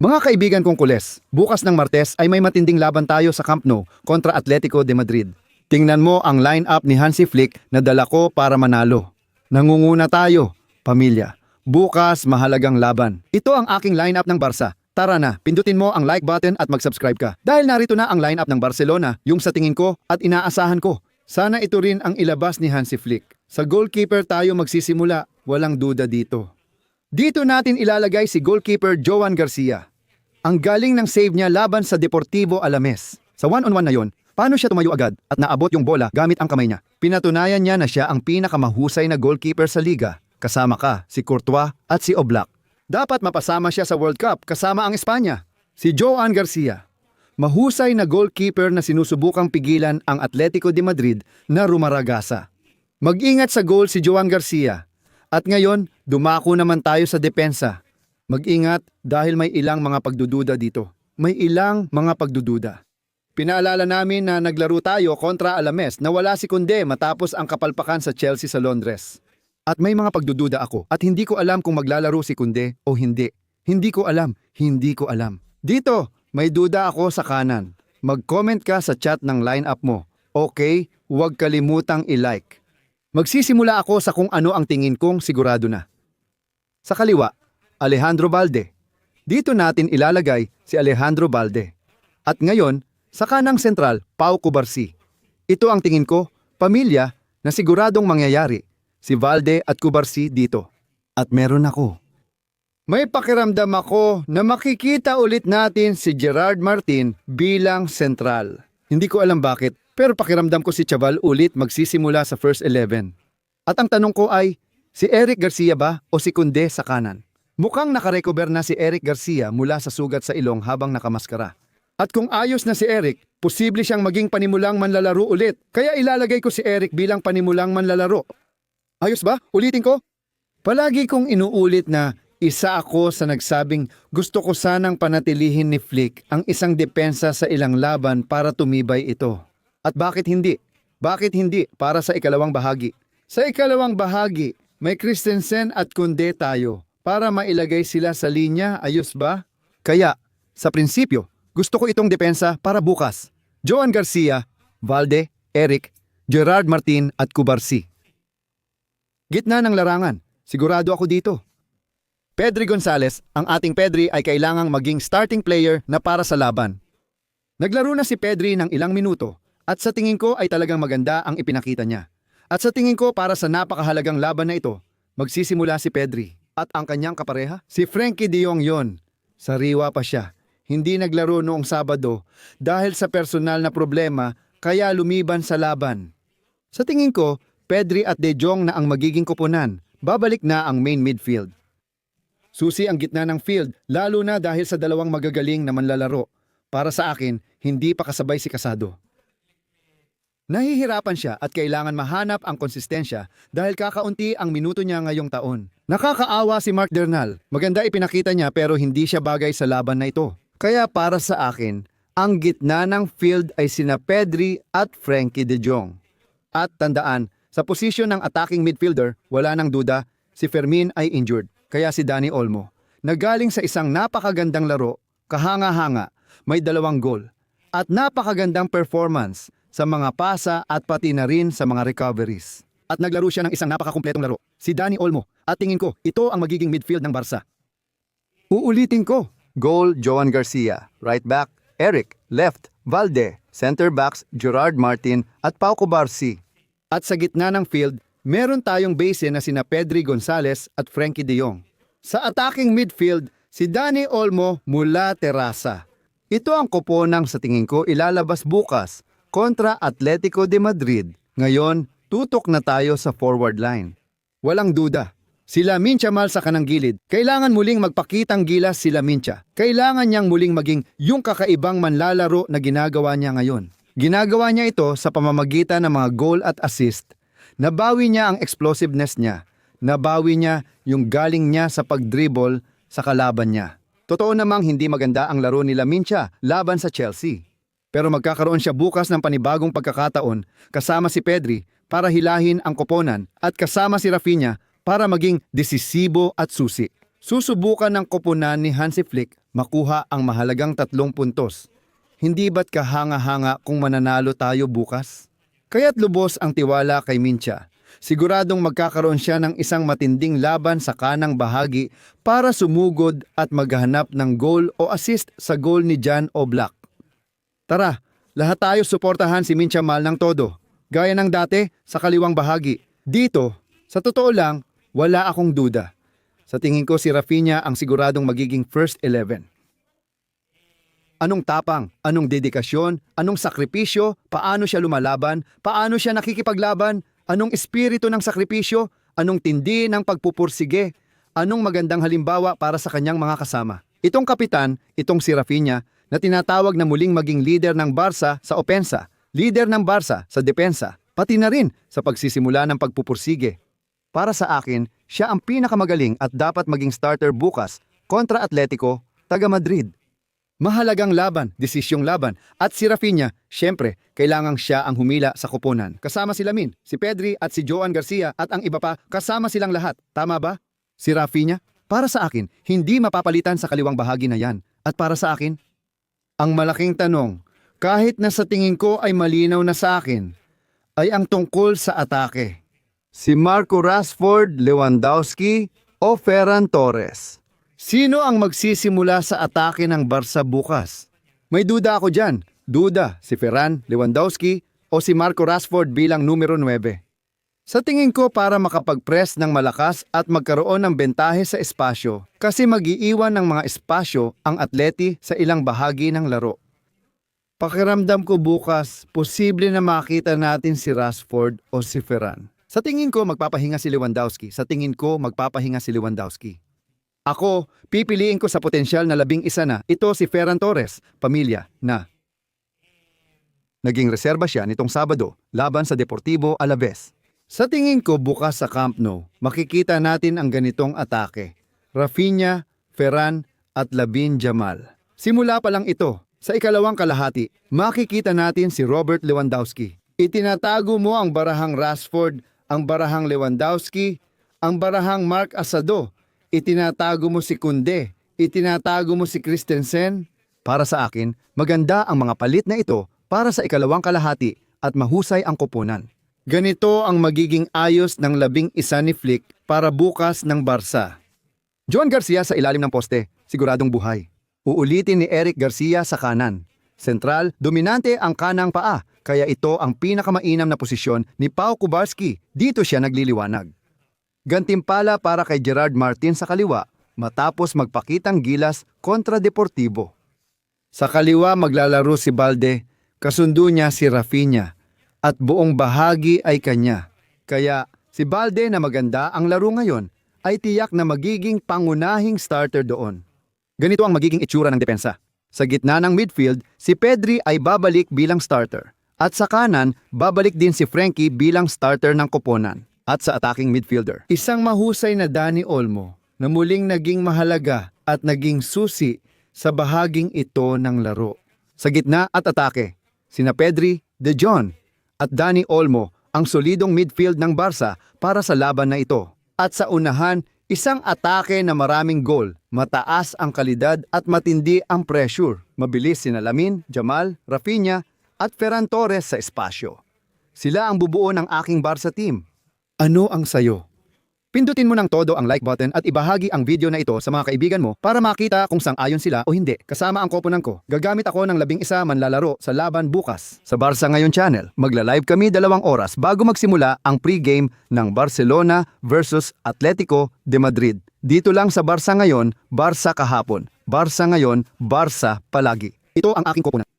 Mga kaibigan kong kules, bukas ng Martes ay may matinding laban tayo sa Camp Nou kontra Atletico de Madrid. Tingnan mo ang line-up ni Hansi Flick na dala ko para manalo. Nangunguna tayo, pamilya. Bukas mahalagang laban. Ito ang aking line-up ng Barca. Tara na, pindutin mo ang like button at mag-subscribe ka. Dahil narito na ang line-up ng Barcelona, yung sa tingin ko at inaasahan ko. Sana ito rin ang ilabas ni Hansi Flick. Sa goalkeeper tayo magsisimula, walang duda dito. Dito natin ilalagay si goalkeeper Joan Garcia. Ang galing ng save niya laban sa Deportivo Alames. Sa one-on-one na yon, paano siya tumayo agad at naabot yung bola gamit ang kamay niya? Pinatunayan niya na siya ang pinakamahusay na goalkeeper sa liga. Kasama ka, si Courtois at si Oblak. Dapat mapasama siya sa World Cup kasama ang Espanya. Si Joan Garcia. Mahusay na goalkeeper na sinusubukang pigilan ang Atletico de Madrid na rumaragasa. Mag-ingat sa goal si Joan Garcia. At ngayon, dumako naman tayo sa depensa. Mag-ingat dahil may ilang mga pagdududa dito. May ilang mga pagdududa. Pinaalala namin na naglaro tayo kontra Alames na wala si Kunde matapos ang kapalpakan sa Chelsea sa Londres. At may mga pagdududa ako at hindi ko alam kung maglalaro si Kunde o hindi. Hindi ko alam, hindi ko alam. Dito, may duda ako sa kanan. Mag-comment ka sa chat ng lineup mo. Okay, huwag kalimutang i-like. Magsisimula ako sa kung ano ang tingin kong sigurado na. Sa kaliwa, Alejandro Balde. Dito natin ilalagay si Alejandro Balde. At ngayon, sa kanang sentral, Pau Cubarsi. Ito ang tingin ko, pamilya na siguradong mangyayari. Si Valde at Cubarsi dito. At meron ako. May pakiramdam ako na makikita ulit natin si Gerard Martin bilang sentral. Hindi ko alam bakit, pero pakiramdam ko si Chaval ulit magsisimula sa first 11. At ang tanong ko ay, si Eric Garcia ba o si Kunde sa kanan? Mukhang nakarecover na si Eric Garcia mula sa sugat sa ilong habang nakamaskara. At kung ayos na si Eric, posible siyang maging panimulang manlalaro ulit. Kaya ilalagay ko si Eric bilang panimulang manlalaro. Ayos ba? Ulitin ko? Palagi kong inuulit na isa ako sa nagsabing gusto ko sanang panatilihin ni Flick ang isang depensa sa ilang laban para tumibay ito. At bakit hindi? Bakit hindi para sa ikalawang bahagi? Sa ikalawang bahagi, may Christensen at Kunde tayo para mailagay sila sa linya, ayos ba? Kaya, sa prinsipyo, gusto ko itong depensa para bukas. Joan Garcia, Valde, Eric, Gerard Martin at Cubarsi. Gitna ng larangan, sigurado ako dito. Pedri Gonzalez, ang ating Pedri ay kailangang maging starting player na para sa laban. Naglaro na si Pedri ng ilang minuto at sa tingin ko ay talagang maganda ang ipinakita niya. At sa tingin ko para sa napakahalagang laban na ito, magsisimula si Pedri. At ang kanyang kapareha, si Frankie de yon. Sariwa pa siya. Hindi naglaro noong Sabado dahil sa personal na problema kaya lumiban sa laban. Sa tingin ko, Pedri at De Jong na ang magiging kupunan. Babalik na ang main midfield. Susi ang gitna ng field, lalo na dahil sa dalawang magagaling na manlalaro. Para sa akin, hindi pa kasabay si Kasado. Nahihirapan siya at kailangan mahanap ang konsistensya dahil kakaunti ang minuto niya ngayong taon. Nakakaawa si Mark Dernal. Maganda ipinakita niya pero hindi siya bagay sa laban na ito. Kaya para sa akin, ang gitna ng field ay sina Pedri at Frankie de Jong. At tandaan, sa posisyon ng attacking midfielder, wala nang duda, si Fermin ay injured. Kaya si Dani Olmo, nagaling sa isang napakagandang laro, kahanga-hanga, may dalawang goal, at napakagandang performance sa mga pasa at pati na rin sa mga recoveries. At naglaro siya ng isang napakakumpletong laro, si Dani Olmo. At tingin ko, ito ang magiging midfield ng Barca. Uulitin ko. Goal, Joan Garcia. Right back, Eric. Left, Valde. Center backs, Gerard Martin at Pau Cubarsi. At sa gitna ng field, meron tayong base na sina Pedri Gonzalez at Frankie de Jong. Sa attacking midfield, si Dani Olmo mula Terasa. Ito ang koponang sa tingin ko ilalabas bukas kontra Atletico de Madrid. Ngayon, tutok na tayo sa forward line. Walang duda. Sila Mincha Mal sa kanang gilid. Kailangan muling magpakitang gilas sila Mincha. Kailangan niyang muling maging yung kakaibang manlalaro na ginagawa niya ngayon. Ginagawa niya ito sa pamamagitan ng mga goal at assist. Nabawi niya ang explosiveness niya. Nabawi niya yung galing niya sa pagdribble sa kalaban niya. Totoo namang hindi maganda ang laro nila Mincha laban sa Chelsea. Pero magkakaroon siya bukas ng panibagong pagkakataon kasama si Pedri para hilahin ang koponan at kasama si Rafinha para maging desisibo at susi. Susubukan ng koponan ni Hansi Flick makuha ang mahalagang tatlong puntos. Hindi ba't kahanga-hanga kung mananalo tayo bukas? Kaya't lubos ang tiwala kay Mincha. Siguradong magkakaroon siya ng isang matinding laban sa kanang bahagi para sumugod at maghanap ng goal o assist sa goal ni Jan Oblak. Tara, lahat tayo suportahan si Mincha Mal ng todo. Gaya ng dati sa kaliwang bahagi. Dito, sa totoo lang, wala akong duda. Sa tingin ko si Rafinha ang siguradong magiging first 11. Anong tapang, anong dedikasyon, anong sakripisyo, paano siya lumalaban, paano siya nakikipaglaban, anong espiritu ng sakripisyo, anong tindi ng pagpupursige, anong magandang halimbawa para sa kanyang mga kasama. Itong kapitan, itong si Rafinha, na tinatawag na muling maging leader ng Barca sa opensa, leader ng Barca sa depensa, pati na rin sa pagsisimula ng pagpupursige. Para sa akin, siya ang pinakamagaling at dapat maging starter bukas kontra Atletico, taga Madrid. Mahalagang laban, desisyong laban. At si Rafinha, syempre, kailangang siya ang humila sa kupunan. Kasama si Lamin, si Pedri at si Joan Garcia at ang iba pa, kasama silang lahat. Tama ba? Si Rafinha, para sa akin, hindi mapapalitan sa kaliwang bahagi na yan. At para sa akin, ang malaking tanong, kahit na sa tingin ko ay malinaw na sa akin, ay ang tungkol sa atake. Si Marco Rashford, Lewandowski o Ferran Torres? Sino ang magsisimula sa atake ng Barca bukas? May duda ako dyan. Duda si Ferran, Lewandowski o si Marco Rashford bilang numero 9. Sa tingin ko para makapag-press ng malakas at magkaroon ng bentahe sa espasyo kasi magiiwan ng mga espasyo ang atleti sa ilang bahagi ng laro. Pakiramdam ko bukas, posible na makita natin si Rashford o si Ferran. Sa tingin ko magpapahinga si Lewandowski. Sa tingin ko magpapahinga si Lewandowski. Ako, pipiliin ko sa potensyal na labing isa na ito si Ferran Torres, pamilya, na. Naging reserba siya nitong Sabado laban sa Deportivo Alaves. Sa tingin ko bukas sa Camp Nou, makikita natin ang ganitong atake. Rafinha, Ferran at Labin Jamal. Simula pa lang ito, sa ikalawang kalahati, makikita natin si Robert Lewandowski. Itinatago mo ang barahang Rashford, ang barahang Lewandowski, ang barahang Mark Asado. Itinatago mo si Kunde, itinatago mo si Christensen. Para sa akin, maganda ang mga palit na ito para sa ikalawang kalahati at mahusay ang koponan. Ganito ang magiging ayos ng labing isa ni Flick para bukas ng Barca. John Garcia sa ilalim ng poste, siguradong buhay. Uulitin ni Eric Garcia sa kanan. Sentral, dominante ang kanang paa, kaya ito ang pinakamainam na posisyon ni Pau Kubarski. Dito siya nagliliwanag. Gantimpala para kay Gerard Martin sa kaliwa matapos magpakitang gilas kontra Deportivo. Sa kaliwa maglalaro si Balde, kasundo niya si Rafinha at buong bahagi ay kanya. Kaya si Balde na maganda ang laro ngayon ay tiyak na magiging pangunahing starter doon. Ganito ang magiging itsura ng depensa. Sa gitna ng midfield, si Pedri ay babalik bilang starter. At sa kanan, babalik din si Frankie bilang starter ng koponan. At sa attacking midfielder. Isang mahusay na Dani Olmo na muling naging mahalaga at naging susi sa bahaging ito ng laro. Sa gitna at atake, sina Pedri, De Jong at Dani Olmo ang solidong midfield ng Barca para sa laban na ito. At sa unahan, isang atake na maraming goal, mataas ang kalidad at matindi ang pressure. Mabilis sina Lamin, Jamal, Rafinha at Ferran Torres sa espasyo. Sila ang bubuo ng aking Barca team. Ano ang sayo? Pindutin mo ng todo ang like button at ibahagi ang video na ito sa mga kaibigan mo para makita kung sang-ayon sila o hindi. Kasama ang koponan ko, gagamit ako ng labing isa manlalaro sa laban bukas. Sa Barca Ngayon channel, magla-live kami dalawang oras bago magsimula ang pre-game ng Barcelona versus Atletico de Madrid. Dito lang sa Barca Ngayon, Barca kahapon. Barca Ngayon, Barca palagi. Ito ang aking koponan.